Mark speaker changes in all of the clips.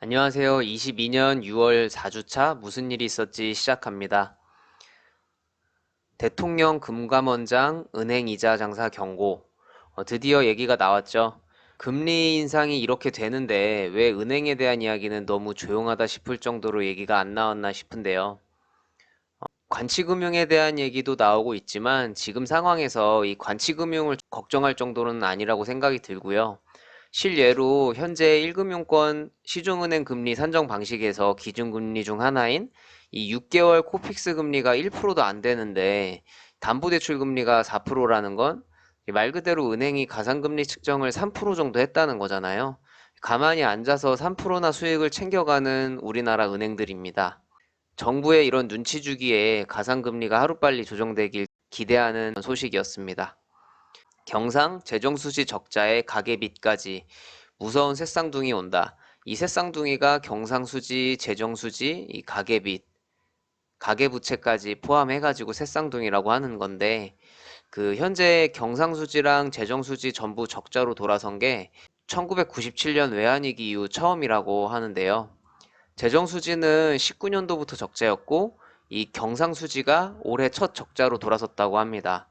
Speaker 1: 안녕하세요. 22년 6월 4주차 무슨 일이 있었지 시작합니다. 대통령 금감원장 은행 이자 장사 경고. 어, 드디어 얘기가 나왔죠. 금리 인상이 이렇게 되는데 왜 은행에 대한 이야기는 너무 조용하다 싶을 정도로 얘기가 안 나왔나 싶은데요. 어, 관치금융에 대한 얘기도 나오고 있지만 지금 상황에서 이 관치금융을 걱정할 정도는 아니라고 생각이 들고요. 실예로 현재 1금융권 시중은행 금리 산정 방식에서 기준금리 중 하나인 이 6개월 코픽스 금리가 1%도 안 되는데 담보대출 금리가 4%라는 건 말 그대로 은행이 가상금리 측정을 3% 정도 했다는 거잖아요. 가만히 앉아서 3%나 수익을 챙겨가는 우리나라 은행들입니다. 정부의 이런 눈치 주기에 가상금리가 하루빨리 조정되길 기대하는 소식이었습니다. 경상 재정수지 적자에 가계빚까지 무서운 새쌍둥이 온다. 이 새쌍둥이가 경상수지, 재정수지, 이 가계빚, 가계부채까지 포함해가지고 새쌍둥이라고 하는 건데 그 현재 경상수지랑 재정수지 전부 적자로 돌아선 게 1997년 외환위기 이후 처음이라고 하는데요. 재정수지는 19년도부터 적자였고 이 경상수지가 올해 첫 적자로 돌아섰다고 합니다.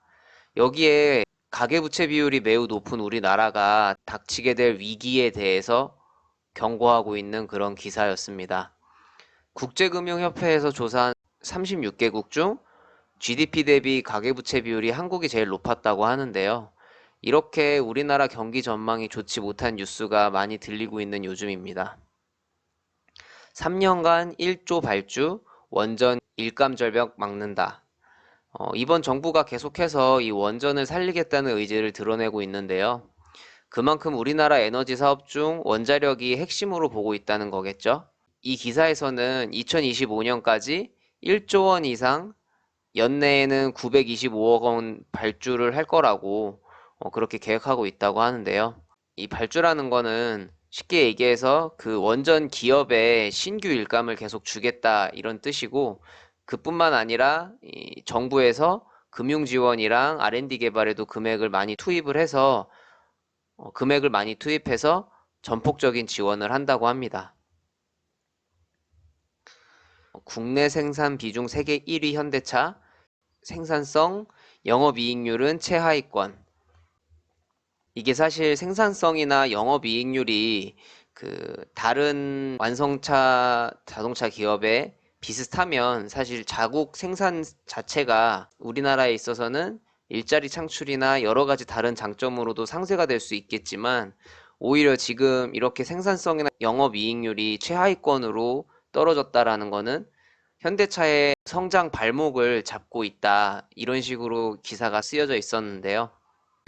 Speaker 1: 여기에 가계부채 비율이 매우 높은 우리나라가 닥치게 될 위기에 대해서 경고하고 있는 그런 기사였습니다. 국제금융협회에서 조사한 36개국 중 GDP 대비 가계부채 비율이 한국이 제일 높았다고 하는데요. 이렇게 우리나라 경기 전망이 좋지 못한 뉴스가 많이 들리고 있는 요즘입니다. 3년간 1조 발주, 원전 일감 절벽 막는다. 어, 이번 정부가 계속해서 이 원전을 살리겠다는 의지를 드러내고 있는데요. 그만큼 우리나라 에너지 사업 중 원자력이 핵심으로 보고 있다는 거겠죠. 이 기사에서는 2025년까지 1조 원 이상 연내에는 925억 원 발주를 할 거라고 어, 그렇게 계획하고 있다고 하는데요. 이 발주라는 거는 쉽게 얘기해서 그 원전 기업에 신규 일감을 계속 주겠다 이런 뜻이고 그뿐만 아니라 정부에서 금융 지원이랑 R&D 개발에도 금액을 많이 투입을 해서 어, 금액을 많이 투입해서 전폭적인 지원을 한다고 합니다. 국내 생산 비중 세계 1위 현대차, 생산성, 영업이익률은 최하위권. 이게 사실 생산성이나 영업이익률이 그 다른 완성차 자동차 기업의 비슷하면 사실 자국 생산 자체가 우리나라에 있어서는 일자리 창출이나 여러 가지 다른 장점으로도 상쇄가 될 수 있겠지만 오히려 지금 이렇게 생산성이나 영업 이익률이 최하위권으로 떨어졌다라는 거는 현대차의 성장 발목을 잡고 있다 이런 식으로 기사가 쓰여져 있었는데요.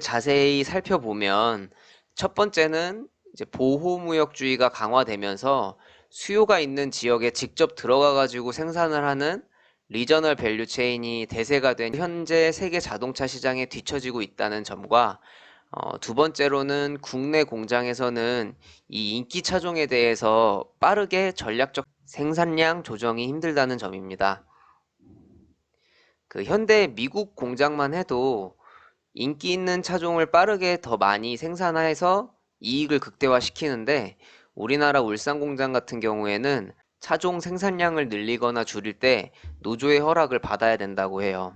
Speaker 1: 자세히 살펴보면 첫 번째는 이제 보호무역주의가 강화되면서 수요가 있는 지역에 직접 들어가 가지고 생산을 하는 리저널 밸류 체인이 대세가 된 현재 세계 자동차 시장에 뒤처지고 있다는 점과 어, 두 번째로는 국내 공장에서는 이 인기 차종에 대해서 빠르게 전략적 생산량 조정이 힘들다는 점입니다. 그 현대 미국 공장만 해도 인기 있는 차종을 빠르게 더 많이 생산해서 이익을 극대화시키는데 우리나라 울산 공장 같은 경우에는 차종 생산량을 늘리거나 줄일 때 노조의 허락을 받아야 된다고 해요.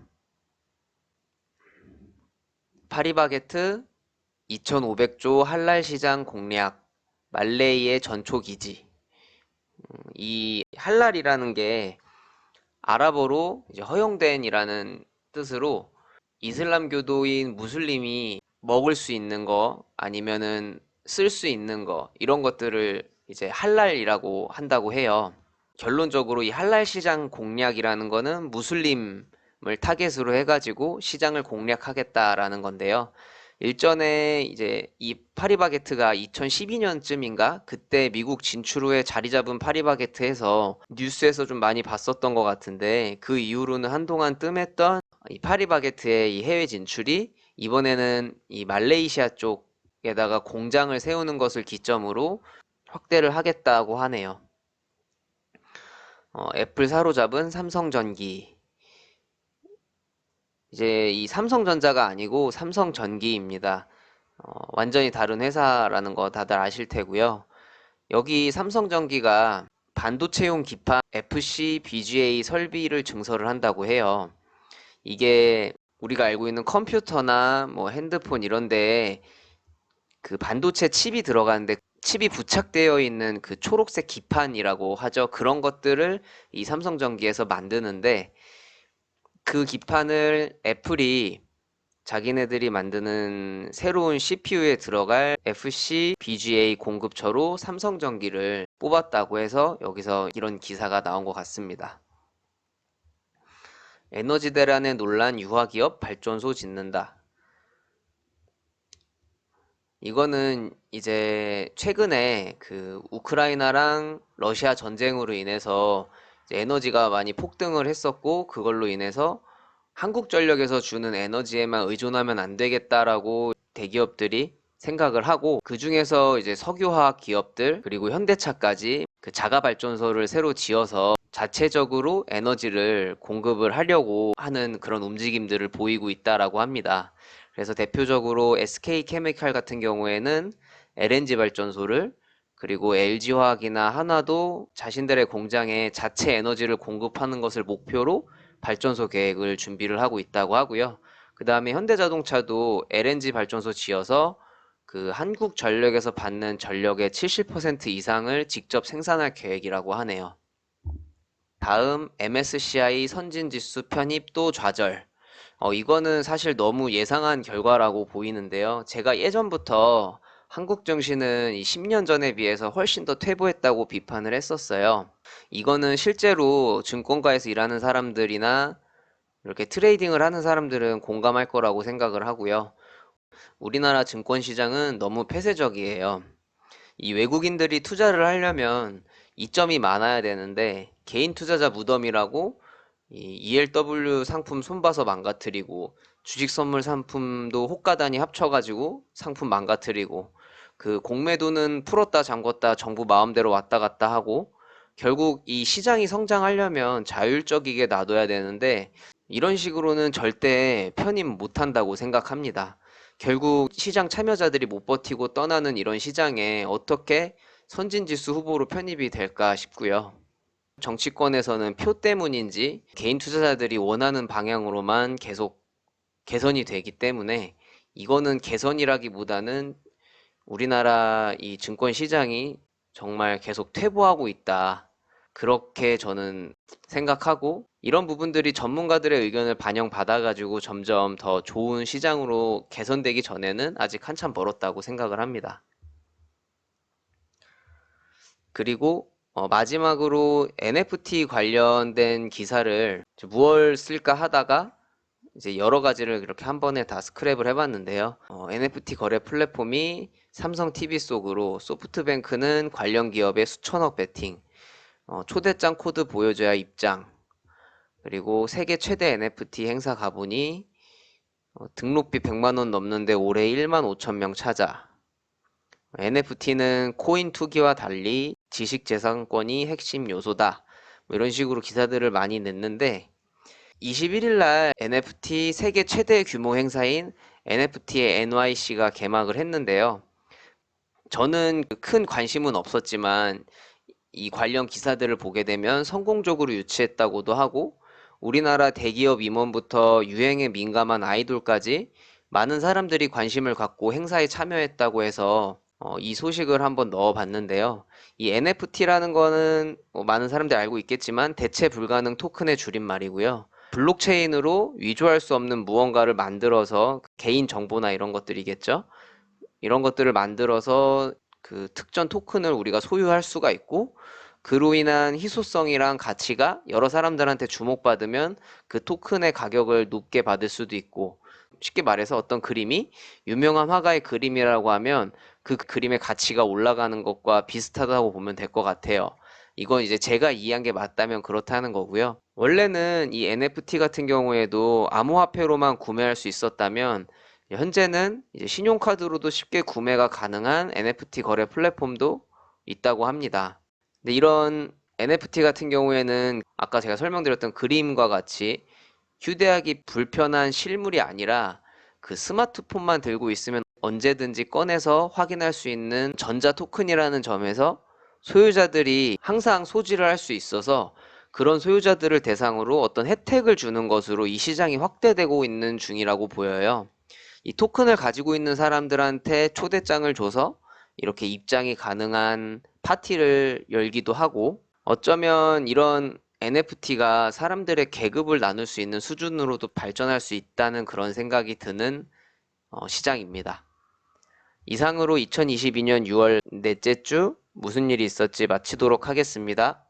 Speaker 1: 파리바게트 2500조 할랄 시장 공략 말레이의 전초 기지 음, 이 할랄이라는 게 아랍어로 허용된이라는 뜻으로 이슬람교도인 무슬림이 먹을 수 있는 거 아니면은 쓸 수 있는 거 이런 것들을 이제 할랄이라고 한다고 해요. 결론적으로 이 할랄 시장 공략이라는 거는 무슬림을 타겟으로 해가지고 시장을 공략하겠다라는 건데요. 일전에 이제 이 파리바게트가 2012년쯤인가 그때 미국 진출 후에 자리 잡은 파리바게트에서 뉴스에서 좀 많이 봤었던 것 같은데 그 이후로는 한동안 뜸했던 이 파리바게트의 이 해외 진출이 이번에는 이 말레이시아 쪽 에다가 공장을 세우는 것을 기점으로 확대를 하겠다고 하네요. 어, 애플 사로잡은 삼성전기. 이제 이 삼성전자가 아니고 삼성전기입니다. 어, 완전히 다른 회사라는 거 다들 아실 테고요. 여기 삼성전기가 반도체용 기판 FC BGA 설비를 증설을 한다고 해요. 이게 우리가 알고 있는 컴퓨터나 뭐 핸드폰 이런 데에 그 반도체 칩이 들어가는데 칩이 부착되어 있는 그 초록색 기판이라고 하죠. 그런 것들을 이 삼성전기에서 만드는데 그 기판을 애플이 자기네들이 만드는 새로운 CPU에 들어갈 FC BGA 공급처로 삼성전기를 뽑았다고 해서 여기서 이런 기사가 나온 것 같습니다. 에너지 대란에 논란 유화기업 발전소 짓는다. 이거는 이제 최근에 그 우크라이나랑 러시아 전쟁으로 인해서 이제 에너지가 많이 폭등을 했었고 그걸로 인해서 한국전력에서 주는 에너지에만 의존하면 안 되겠다라고 대기업들이 생각을 하고 그 중에서 이제 석유화학 기업들 그리고 현대차까지 그 자가 발전소를 새로 지어서 자체적으로 에너지를 공급을 하려고 하는 그런 움직임들을 보이고 있다라고 합니다. 그래서 대표적으로 SK 케미칼 같은 경우에는 LNG 발전소를 그리고 LG화학이나 한화도 자신들의 공장에 자체 에너지를 공급하는 것을 목표로 발전소 계획을 준비를 하고 있다고 하고요. 그 다음에 현대자동차도 LNG 발전소 지어서 그 한국 전력에서 받는 전력의 70% 이상을 직접 생산할 계획이라고 하네요. 다음 MSCI 선진지수 편입 또 좌절. 어, 이거는 사실 너무 예상한 결과라고 보이는데요. 제가 예전부터 한국 증시는 이 10년 전에 비해서 훨씬 더 퇴보했다고 비판을 했었어요. 이거는 실제로 증권가에서 일하는 사람들이나 이렇게 트레이딩을 하는 사람들은 공감할 거라고 생각을 하고요. 우리나라 증권 시장은 너무 폐쇄적이에요. 이 외국인들이 투자를 하려면 이점이 많아야 되는데 개인 투자자 무덤이라고 이 ELW 상품 손봐서 망가뜨리고 주식 선물 상품도 호가단위 합쳐가지고 상품 망가뜨리고 그 공매도는 풀었다 잠궜다 정부 마음대로 왔다 갔다 하고 결국 이 시장이 성장하려면 자율적이게 놔둬야 되는데 이런 식으로는 절대 편입 못한다고 생각합니다. 결국 시장 참여자들이 못 버티고 떠나는 이런 시장에 어떻게 선진지수 후보로 편입이 될까 싶고요. 정치권에서는 표 때문인지 개인 투자자들이 원하는 방향으로만 계속 개선이 되기 때문에 이거는 개선이라기보다는 우리나라 이 증권 시장이 정말 계속 퇴보하고 있다. 그렇게 저는 생각하고 이런 부분들이 전문가들의 의견을 반영받아가지고 점점 더 좋은 시장으로 개선되기 전에는 아직 한참 멀었다고 생각을 합니다. 그리고 어, 마지막으로 NFT 관련된 기사를 무얼 쓸까 하다가 이제 여러 가지를 이렇게 한 번에 다 스크랩을 해봤는데요. 어, NFT 거래 플랫폼이 삼성 TV 속으로 소프트뱅크는 관련 기업의 수천억 베팅, 어, 초대장 코드 보여줘야 입장, 그리고 세계 최대 NFT 행사 가보니 어, 등록비 100만 원 넘는데 올해 1만 5천 명 찾아. NFT는 코인 투기와 달리 지식 재산권이 핵심 요소다. 뭐 이런 식으로 기사들을 많이 냈는데 21일 날 NFT 세계 최대 규모 행사인 NFT의 NYC가 개막을 했는데요. 저는 큰 관심은 없었지만 이 관련 기사들을 보게 되면 성공적으로 유치했다고도 하고 우리나라 대기업 임원부터 유행에 민감한 아이돌까지 많은 사람들이 관심을 갖고 행사에 참여했다고 해서 어, 이 소식을 한번 넣어봤는데요. 이 NFT라는 거는 뭐 많은 사람들이 알고 있겠지만 대체 불가능 토큰의 줄임말이고요. 블록체인으로 위조할 수 없는 무언가를 만들어서 개인 정보나 이런 것들이겠죠. 이런 것들을 만들어서 그 특전 토큰을 우리가 소유할 수가 있고 그로 인한 희소성이랑 가치가 여러 사람들한테 주목받으면 그 토큰의 가격을 높게 받을 수도 있고 쉽게 말해서 어떤 그림이 유명한 화가의 그림이라고 하면 그 그림의 가치가 올라가는 것과 비슷하다고 보면 될 것 같아요. 이건 이제 제가 이해한 게 맞다면 그렇다는 거고요. 원래는 이 NFT 같은 경우에도 암호화폐로만 구매할 수 있었다면 현재는 이제 신용카드로도 쉽게 구매가 가능한 NFT 거래 플랫폼도 있다고 합니다. 근데 이런 NFT 같은 경우에는 아까 제가 설명드렸던 그림과 같이 휴대하기 불편한 실물이 아니라 그 스마트폰만 들고 있으면 언제든지 꺼내서 확인할 수 있는 전자 토큰이라는 점에서 소유자들이 항상 소지를 할 수 있어서 그런 소유자들을 대상으로 어떤 혜택을 주는 것으로 이 시장이 확대되고 있는 중이라고 보여요. 이 토큰을 가지고 있는 사람들한테 초대장을 줘서 이렇게 입장이 가능한 파티를 열기도 하고 어쩌면 이런 NFT가 사람들의 계급을 나눌 수 있는 수준으로도 발전할 수 있다는 그런 생각이 드는 어, 시장입니다. 이상으로 2022년 6월 넷째 주 무슨 일이 있었지 마치도록 하겠습니다.